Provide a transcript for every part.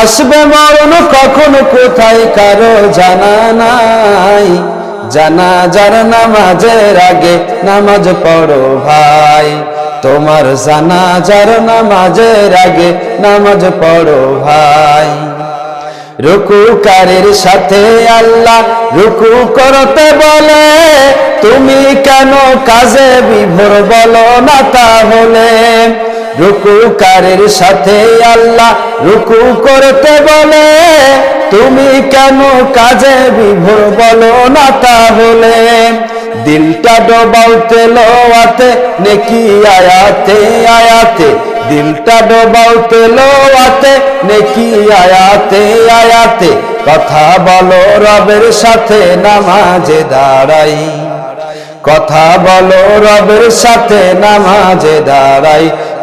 আসবে মরণ কখন কোথায় কারও জানা নাই। জানা যার নামাজের আগে নামাজ পড়ো ভাই। তোমার জানা যার নামাজের আগে নামাজ পড়ো ভাই। রুকুকারীর সাথে আল্লাহ রুকু করতে বলে, তুমি কেন কাজে বিভোর বলো না তাহলে? রুকুকারীর সাথে আল্লাহ রুকু করতে বলে। তুমি কেন কাজে বিভোর বলো না তাহলে? দিলটা ডোবাও তেলোয়াতে, নেকি আয়াতে আয়াতে। দিলটা ডোবাও তেলোয়াতে, নেকি আয়াতে আয়াতে। কথা বলো রবের সাথে, নামাজে দাঁড়াই। কথা বলো রবের সাথে, নামাজে দাঁড়াই।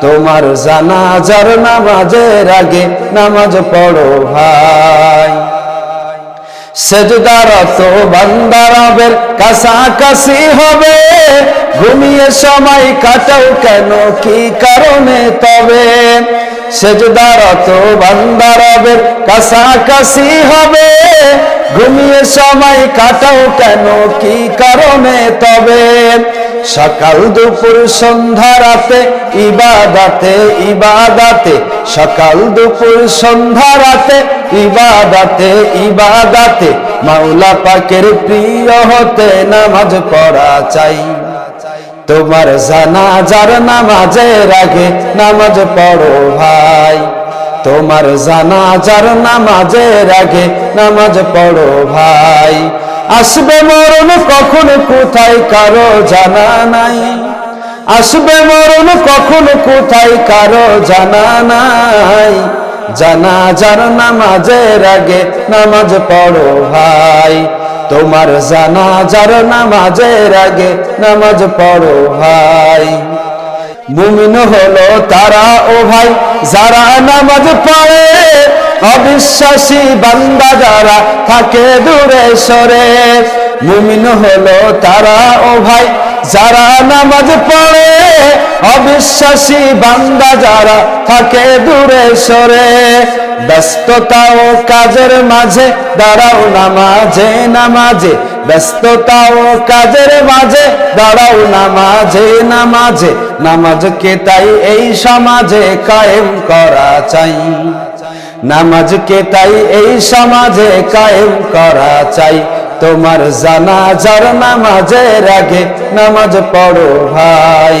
তোমার জানাজার নামাজের আগে নামাজ পড়ো ভাই। সেজদারত বান্দারবের কাছাকাছি হবে। ঘুমিয়ে সময় কাটাও কেন? কি কারণে? তবে সেজদারত বান্দারবের কাছাকাছি হবে। ঘুমিয়ে সময় কাটাও কেন? কি কারণে? তবে সকাল দুপুর সন্ধ্যা রাতে, ইবাদাতে ইবাদাতে। সকাল দুপুর সন্ধ্যা রাতে, ইবাদাতে ইবাদাতে। মাওলা পাকের প্রিয় হতে নামাজ পড়া চাই। তোমার জানাজার নামাজের আগে নামাজ পড়ো ভাই। তোমার জানাজার নামাজের আগে নামাজ পড়ো ভাই। আসবে মরণ কখন কোথায় কারও জানা নাই? আসবে মরণ কখন কোথায় কারও জানা নাই? জানাজার নামাজের আগে নামাজ পড়ো ভাই। তোমার জানাজার নামাজের আগে নামাজ পড়ো ভাই। মুমিন হলো তারা ও ভাই যারা নামাজ পড়ে, অবিশ্বাসী বান্দা যারা থাকে দূরে সরে, মুমিন হলো তারা, ও ভাই, যারা নামাজ পড়ে, অবিশ্বাসী বান্দা যারা থাকে দূরে সরে। ব্যস্ততা ও কাজের মাঝে, দাঁড়াও নামাজে নামাজে। ব্যস্ততা ও কাজের মাঝে, দাঁড়াও নামাজে নামাজে। নামাজকে তাই এই সমাজে কায়েম করা চাই? নামাজকে তাই এই সমাজে কায়েম করা চাই? তোমার জানাজার নামাজের আগে নামাজ পড়ো ভাই।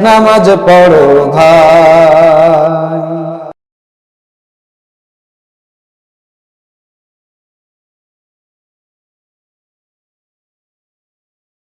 নামাজ পড়ো ভাই।